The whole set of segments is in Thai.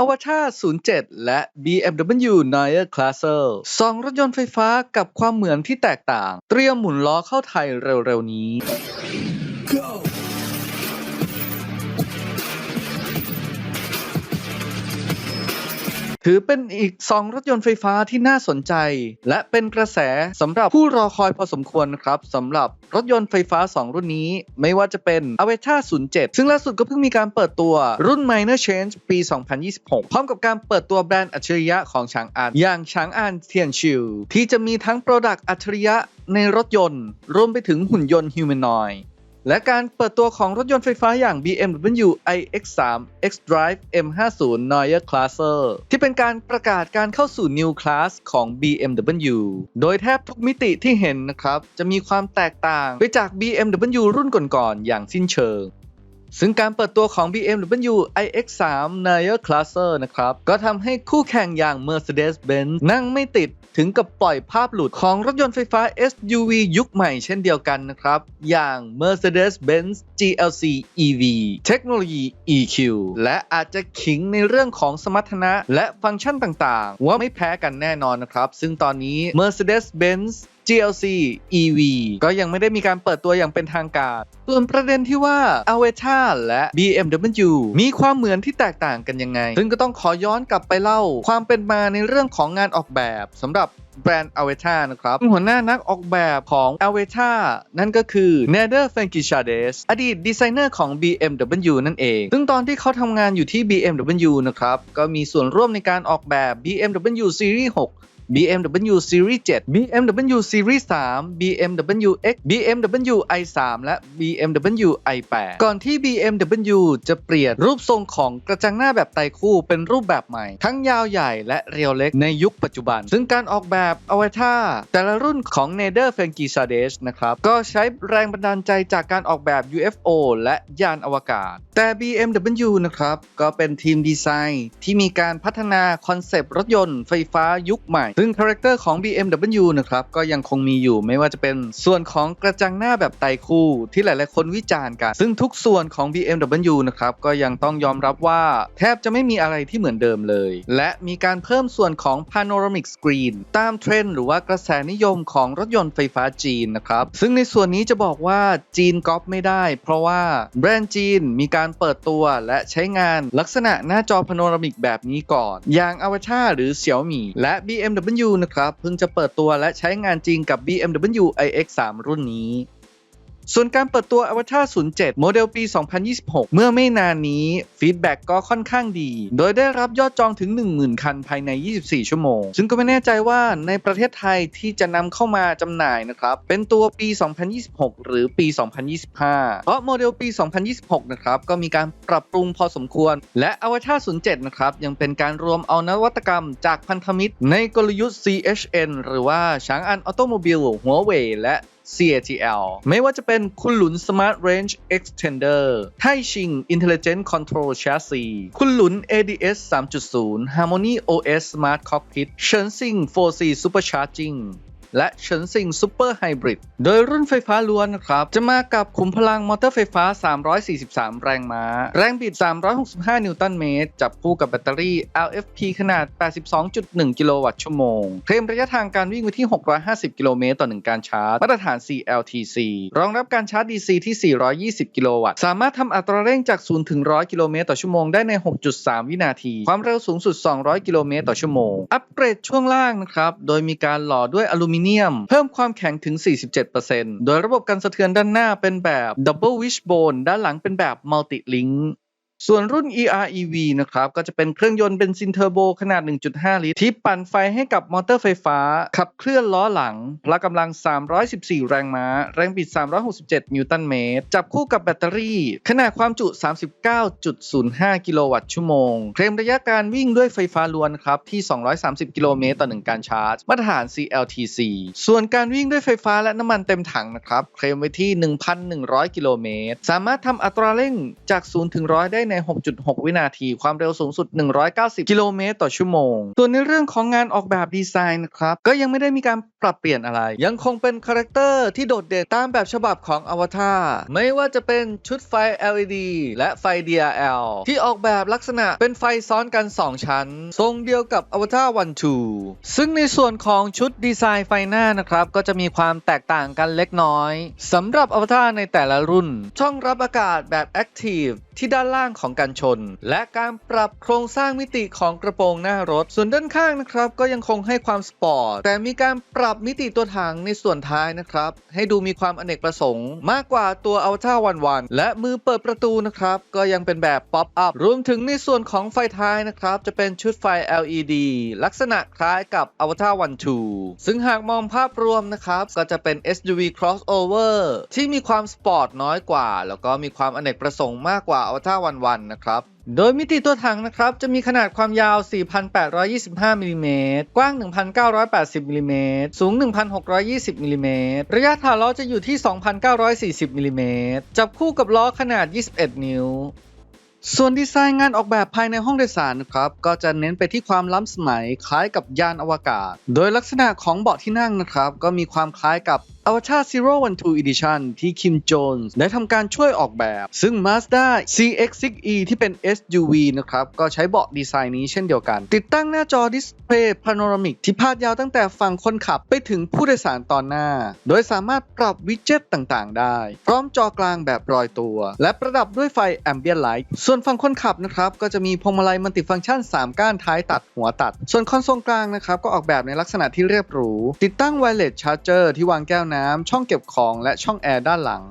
อวตาร07 และ BMW Neue Klasse สองรถยนต์ไฟฟ้ากับความเหมือนที่แตกต่าง เตรียมหมุนล้อเข้าไทยเร็วๆนี้ ถือเป็นอีก 2 รถยนต์ไฟฟ้าที่น่าสนใจ และเป็นกระแสสำหรับผู้รอคอยพอสมควรครับสำหรับรถยนต์ไฟฟ้า 2 รุ่นนี้ ไม่ว่าจะเป็น a v e t a 07 ซึ่งล่าสุดก็เพิ่งมีการเปิดตัวรุ่น Minor Change ปี 2026 พร้อมกับการเปิดตัวแบรนด์อัจฉริยะของฉางอันอย่างฉางอันเทียนชิวที่จะมีทั้งโปรดักต์อัจฉริยะในรถยนต์ รวมไปถึงหุ่นยนต์ฮิวแมนอย และการเปิดตัวของรถยนต์ไฟฟ้าอย่าง BMW iX3 xDrive M50 Neue Klasse ที่เป็นการประกาศการเข้าสู่ New Class ของ BMW โดยแทบทุกมิติที่เห็นนะครับ จะมีความแตกต่างไปจาก BMW รุ่นก่อนๆอย่างสิ้นเชิง ซึ่งการเปิดตัวของ BMW iX3 Neue Klasse นะครับ ก็ทำให้คู่แข่งอย่าง Mercedes-Benz นั่งไม่ติดถึงกับปล่อยภาพหลุดของรถยนต์ไฟฟ้า SUV ยุคใหม่เช่นเดียวกันนะครับ อย่าง Mercedes-Benz GLC EV เทคโนโลยี EQ และอาจจะขิงในเรื่องของสมรรถนะและฟังก์ชันต่างๆ ว่าไม่แพ้กันแน่นอนนะครับ ซึ่งตอนนี้ Mercedes-Benz GLC EV ก็ยังไม่ได้มีการเปิดตัวอย่างเป็นทางการ ส่วนประเด็นที่ว่า a v e t a และ BMW มีความเหมือนที่แตกต่างกันยังไง ซึ่งก็ต้องขอย้อนกลับไปเล่า ความเป็นมาในเรื่องของงานออกแบบสำหรับแบรนด์ a v e t a นะครับ หัวหน้านักออกแบบของ a v e t a นั่นก็คือ Nader f a n k i s h a d e s อดีตดีไซเนอร์ของ BMW นั่นเอง ซึ่งตอนที่เขาทำงานอยู่ที่ BMW นะครับ ก็มีส่วนร่วมในการออกแบบ BMW Series 6 BMW Series 7 BMW Series 3 BMW X BMW i3 และ BMW i8 ก่อนที่ BMW จะเปลี่ยนรูปทรงของกระจังหน้าแบบไตคู่เป็นรูปแบบใหม่ ทั้งยาวใหญ่และเรียวเล็กในยุคปัจจุบัน ซึ่งการออกแบบ Avatar แต่ละรุ่นของ Nader f a n k i s a d e s นะครับ ก็ใช้แรงบันดาลใจจากการออกแบบ UFO และยานอวกาศ แต่ BMW นะครับ ก็เป็นทีมดีไซน์ที่มีการพัฒนาคอนเซปต์รถยนต์ไฟฟ้ายุคใหม่ซึ่งคาแรคเตอร์ของ BMW นะครับก็ยังคงมีอยู่ไม่ว่าจะเป็นส่วนของกระจังหน้าแบบไตคู่ ที่หลาย ๆ คนวิจารณ์กัน ซึ่งทุกส่วนของ BMW นะครับก็ยังต้องยอมรับว่าแทบจะไม่มีอะไรที่เหมือนเดิมเลย และมีการเพิ่มส่วนของ Panoramic Screen ตามเทรนด์หรือว่ากระแสนิยมของรถยนต์ไฟฟ้าจีนนะครับ ซึ่งในส่วนนี้จะบอกว่าจีนก๊อปไม่ได้ เพราะว่าแบรนด์จีนมีการเปิดตัวและใช้งานลักษณะหน้าจอพาโนรามิกแบบนี้ก่อน อย่าง Avatar หรือ Xiaomi และ BMW นะครับ เพิ่งจะเปิดตัวและใช้งานจริงกับ BMW iX3 รุ่นนี้ ส่วนการเปิดตัว Avatar 07 โมเดลปี 2026 เมื่อไม่นานนี้ฟีดแบ็กก็ค่อนข้างดี โดยได้รับยอดจองถึง 10,000 คันภายใน 24 ชั่วโมง ซึ่งก็ไม่แน่ใจว่าในประเทศไทยที่จะนำเข้ามาจำหน่ายนะครับ เป็นตัวปี 2026 หรือปี 2025 เพราะโมเดลปี 2026 นะครับ ก็มีการปรับปรุงพอสมควร และ Avatar 07 นะครับ ยังเป็นการรวมเอานวัตกรรมจากพันธมิตร ในกลยุทธ์ CHN หรือว่าช้างอันออโตโมบิลหัวเว่ยและ CATL ไม่ว่าจะเป็นคุณหลุน Smart Range Extender ไทชิง Intelligent Control Chassis คุณหลุน ADS 3.0 Harmony OS Smart Cockpit เฉินซิง 4C Supercharging และเฉินซิงซูเปอร์ไฮบริดโดยรุ่นไฟฟ้าล้วนครับ จะมากับขุมพลังมอเตอร์ไฟฟ้า 343 แรงม้า แรงบิด 365 นิวตันเมตร จับคู่กับแบตเตอรี่ LFP ขนาด 82.1 กิโลวัตต์ชั่วโมงเคลมระยะทางการวิ่งไว้ที่ 650 กิโลเมตรต่อ1การชาร์จ มาตรฐาน CLTC รองรับการชาร์จ DC ที่ 420 กิโลวัตต์ สามารถทำอัตราเร่งจาก 0 ถึง 100 กิโลเมตรต่อชั่วโมงได้ใน 6.3 วินาที ความเร็วสูงสุด 200 กิโลเมตรต่อชั่วโมง อัปเกรดช่วงล่างนะครับ โดยมีการหล่อด้วยอลูมิเนียม เพิ่มความแข็งถึง 47%โดยระบบการสะเทือนด้านหน้าเป็นแบบ Double Wishbone ด้านหลังเป็นแบบ Multi Link ส่วนรุ่น EREV นะครับก็จะเป็นเครื่องยนต์เบนซินเทอร์โบขนาด 1.5 ลิตร ที่ปั่นไฟให้กับมอเตอร์ไฟฟ้า ขับเคลื่อนล้อหลังพละกำลัง 314 แรงม้า แรงบิด 367 นิวตันเมตร จับคู่กับแบตเตอรี่ ขนาดความจุ 39.05 กิโลวัตต์ชั่วโมง เคลมระยะการวิ่งด้วยไฟฟ้าล้วนครับ ที่ 230 กิโลเมตรต่อ 1 การชาร์จ มาตรฐาน CLTC ส่วนการวิ่งด้วยไฟฟ้าและน้ำมันเต็มถังนะครับเคลมไว้ที่ 1,100 กิโลเมตรสามารถทำอัตราเร่งจาก 0 ถึง 100 ได้ใน 6.6 วินาที ความเร็วสูงสุด 190 กิโลเมตรต่อชั่วโมง ส่วนในเรื่องของงานออกแบบดีไซน์นะครับ ก็ยังไม่ได้มีการปรับเปลี่ยนอะไร ยังคงเป็นคาแรคเตอร์ที่โดดเด่นตามแบบฉบับของอวตารไม่ว่าจะเป็นชุดไฟ LED และไฟ DRL ที่ออกแบบลักษณะเป็นไฟซ้อนกัน 2 ชั้น ทรงเดียวกับอวตารวันทูซึ่งในส่วนของชุดดีไซน์ไฟหน้านะครับ ก็จะมีความแตกต่างกันเล็กน้อยสำหรับอวตารในแต่ละรุ่น ช่องรับอากาศแบบ Active ที่ด้านล่างของกันชน และการปรับโครงสร้างมิติของกระโปรงหน้ารถ ส่วนด้านข้างนะครับก็ยังคงให้ความสปอร์ต แต่มีการปรับมิติตัวถังในส่วนท้ายนะครับ ให้ดูมีความอเนกประสงค์ มากกว่าตัว a l t a วันวันและมือเปิดประตูนะครับ ก็ยังเป็นแบบป๊อปอัพรวมถึงในส่วนของไฟท้ายนะครับ จะเป็นชุดไฟ LED ลักษณะคล้ายกับ a v t a r One 2ซึ่งหากมองภาพรวมนะครับ ก็จะเป็น SUV crossover ที่มีความสปอร์ตน้อยกว่า แล้วก็มีความอเนกประสงค์มากกว่า a v t a r One 1นนะครับ โดยมิติตัวถังนะครับ จะมีขนาดความยาว 4,825มิลลิเมตรกว้าง 1,980มิลลิเมตรสูง 1,620มิลลิเมตรระยะฐานล้อจะอยู่ที่ 2,940มิลลิเมตรจับคู่กับล้อขนาด 21 นิ้วส่วนดีไซน์งานออกแบบภายในห้องโดยสารนะครับก็จะเน้นไปที่ความล้ำสมัยคล้ายกับยานอวกาศ โดยลักษณะของเบาะที่นั่งนะครับ ก็มีความคล้ายกับ Avatar Zero One Two Edition ที่คิมโจนส์ได้ทำการช่วยออกแบบ ซึ่ง Mazda CX-6E ที่เป็น SUV นะครับ ก็ใช้เบาะดีไซน์นี้เช่นเดียวกัน ติดตั้งหน้าจอดิสเพลย์พาโนรามิกที่พาดยาวตั้งแต่ฝั่งคนขับไปถึงผู้โดยสารตอนหน้า โดยสามารถปรับวิดเจ็ตต่างๆ ได้ พร้อมจอกลางแบบรอยตัว และประดับด้วยไฟ Ambient Light ส่วนฝั่งคนขับนะครับก็จะมีพวงมาลัยมัลติฟังก์ชัน 3 ก้านท้ายตัดหัวตัด ส่วนคอนโซลกลางนะครับก็ออกแบบในลักษณะที่เรียบหรูติดตั้งไวเลสชาร์จเจอร์ที่วางแก้วน้ำช่องเก็บของและช่องแอร์ด้านหลัง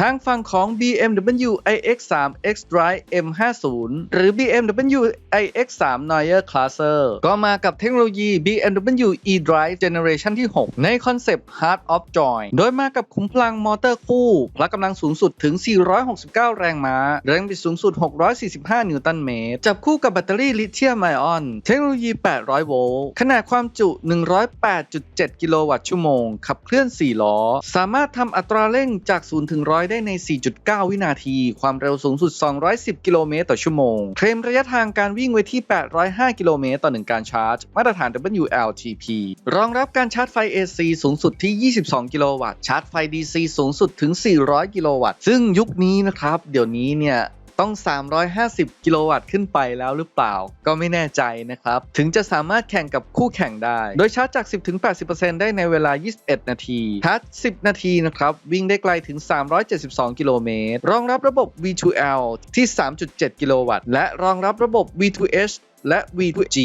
ทางฝั่งของ BMW iX3 xDrive M50 หรือ BMW iX3 Neue Klasse ก็มากับเทคโนโลยี BMW eDrive Generation ที่ 6 ในคอนเซปต์ Heart of Joy โดยมากับขุมพลังมอเตอร์คู่พละกำลังสูงสุดถึง 469 แรงม้า แรงบิดสูงสุด 645 นิวตันเมตร จับคู่กับแบตเตอรี่ลิเธียมไอออน เทคโนโลยี 800 โวลต์ ขนาดความจุ 108.7 กิโลวัตต์ชั่วโมง ขับเคลื่อน 4 ล้อ สามารถทำอัตราเร่งจาก 0 ถึง 100ได้ใน 4.9 วินาที ความเร็วสูงสุด 210 กิโลเมตรต่อชั่วโมง เคลมระยะทางการวิ่งไว้ที่ 805 กิโลเมตรต่อ 1 การชาร์จ มาตรฐาน WLTP รองรับการชาร์จไฟ AC สูงสุดที่ 22 กิโลวัตต์ ชาร์จไฟ DC สูงสุดถึง 400 กิโลวัตต์ ซึ่งยุคนี้นะครับ เดี๋ยวนี้เนี่ย ต้อง 350 กิโลวัตต์ขึ้นไปแล้วหรือเปล่า ก็ไม่แน่ใจนะครับ ถึงจะสามารถแข่งกับคู่แข่งได้ โดยชาร์จจาก 10-80%ได้ในเวลา 21 นาทีชาร์จ 10 นาทีนะครับ วิ่งได้ไกลถึง 372 กิโลเมตร รองรับระบบ V2L ที่ 3.7 กิโลวัตต์ และรองรับระบบ V2H และ V2G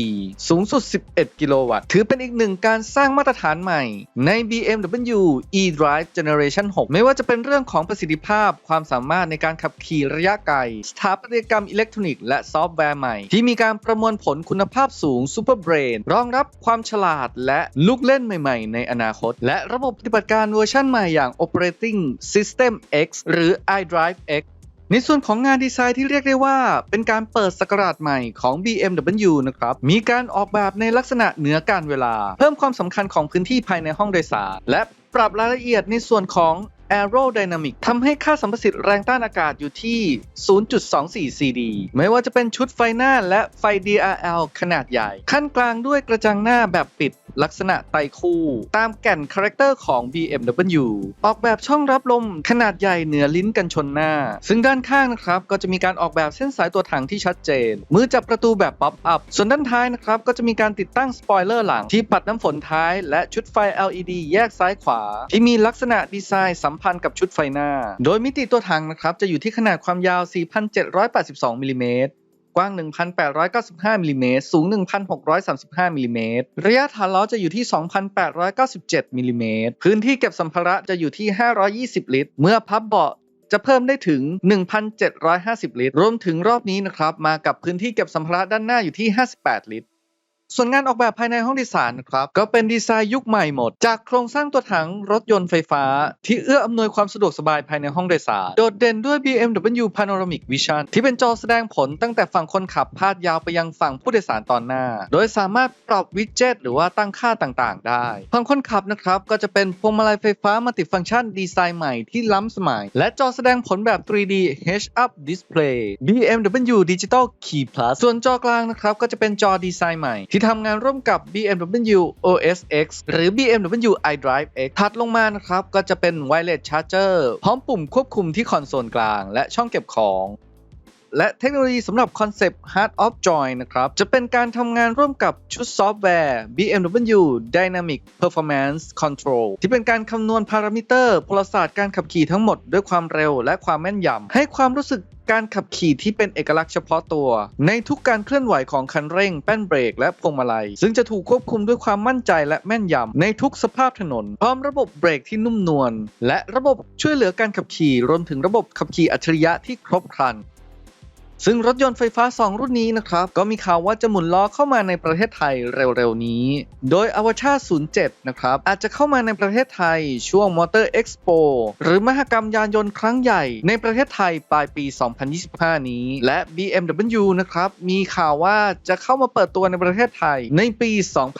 สูงสุด 11 กิโลวัตต์ ถือเป็นอีกหนึ่งการสร้างมาตรฐานใหม่ ใน BMW eDrive Generation 6 ไม่ว่าจะเป็นเรื่องของประสิทธิภาพ ความสามารถในการขับขี่ระยะไกล สถาปัตยกรรมอิเล็กทรอนิกส์และซอฟต์แวร์ใหม่ ที่มีการประมวลผลคุณภาพสูง Super Brain รองรับความฉลาดและลูกเล่นใหม่ๆ ในอนาคต และระบบปฏิบัติการเวอร์ชันใหม่อย่าง Operating System X หรือ iDrive X ในส่วนของงานดีไซน์ที่เรียกได้ว่า เป็นการเปิดสกราชใหม่ของ BMW นะครับ มีการออกแบบในลักษณะเหนือการเวลา เพิ่มความสำคัญของพื้นที่ภายในห้องโดยสาร และปรับรายละเอียดในส่วนของ Aerodynamic ทำให้ค่าสัมประสิทธิ์แรงต้านอากาศอยู่ที่ 0.24 CD ไม่ว่าจะเป็นชุดไฟหน้าและไฟ DRL ขนาดใหญ่ ขั้นกลางด้วยกระจังหน้าแบบปิด ลักษณะไตคู่ ตามแก่นคาแรคเตอร์ของ BMW ออกแบบช่องรับลมขนาดใหญ่เหนือลิ้นกันชนหน้า ซึ่งด้านข้างนะครับก็จะมีการออกแบบเส้นสายตัวถังที่ชัดเจน มือจับประตูแบบป๊อปอัพ ส่วนด้านท้ายนะครับก็จะมีการติดตั้งสปอยเลอร์หลังที่ปัดน้ำฝนท้าย และชุดไฟ LED แยกซ้ายขวา ที่มีลักษณะดีไซน์สัมพันธ์กับชุดไฟหน้า โดยมิติตัวถังนะครับจะอยู่ที่ขนาดความยาว 4,782มิลลิเมตร กว้าง 1,895มิลลิเมตรสูง 1,635มิลลิเมตรระยะฐานล้อจะอยู่ที่ 2,897มิลลิเมตรพื้นที่เก็บสัมภาระจะอยู่ที่ 520 ลิตร เมื่อพับเบาะจะเพิ่มได้ถึง 1,750 ลิตร รวมถึงรอบนี้นะครับ มากับพื้นที่เก็บสัมภาระด้านหน้าอยู่ที่ 58 ลิตร ส่วนงานออกแบบภายในห้องโดยสารนะครับก็เป็นดีไซน์ยุคใหม่หมด จากโครงสร้างตัวถังรถยนต์ไฟฟ้า ที่เอื้ออำนวยความสะดวกสบายภายในห้องโดยสารโดดเด่นด้วย BMW Panoramic Vision ที่เป็นจอแสดงผลตั้งแต่ฝั่งคนขับพาดยาวไปยังฝั่งผู้โดยสารตอนหน้า โดยสามารถปรับวิดเจ็ตหรือว่าตั้งค่าต่างๆ ได้ ฝั่งคนขับนะครับก็จะเป็นพวงมาลัยไฟฟ้ามัลติฟังก์ชันดีไซน์ใหม่ที่ล้ำสมัย และจอแสดงผลแบบ 3D Head-up Display BMW Digital Key Plus ส่วนจอกลางนะครับก็จะเป็นจอดีไซน์ใหม่ที่ทำงานร่วมกับ BMW OS X หรือ BMW iDrive X ถัดลงมานะครับ ก็จะเป็น Wireless Charger พร้อมปุ่มควบคุมที่คอนโซลกลาง และช่องเก็บของและเทคโนโลยีสำหรับคอนเซปต์ Heart of Joy นะครับ จะเป็นการทำงานร่วมกับชุดซอฟต์แวร์ BMW Dynamic Performance Control ที่เป็นการคำนวณพารามิเตอร์พลศาสตร์การขับขี่ทั้งหมดด้วยความเร็วและความแม่นยำให้ความรู้สึก การขับขี่ที่เป็นเอกลักษณ์เฉพาะตัว ในทุกการเคลื่อนไหวของคันเร่ง แป้นเบรก และพวงมาลัย ซึ่งจะถูกควบคุมด้วยความมั่นใจและแม่นยำในทุกสภาพถนน พร้อมระบบเบรกที่นุ่มนวลและระบบช่วยเหลือการขับขี่รวมถึงระบบขับขี่อัจฉริยะที่ครบครัน ซึ่งรถยนต์ไฟฟ้า 2 รุ่นนี้นะครับ ก็มีข่าวว่าจะหมุนล้อเข้ามาในประเทศไทยเร็วๆ นี้ โดยอวชา07 นะครับ อาจจะเข้ามาในประเทศไทยช่วงมอเตอร์เอ็กซ์โปหรือมหกรรมยานยนต์ครั้งใหญ่ในประเทศไทยปลายปี 2025 นี้ และ BMW นะครับ มีข่าวว่าจะเข้ามาเปิดตัวในประเทศไทยในปี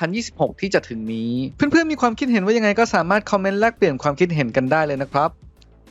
2026 ที่จะถึงนี้ เพื่อนๆมีความคิดเห็นว่ายังไงก็สามารถคอมเมนต์แลกเปลี่ยนความคิดเห็นกันได้เลยนะครับ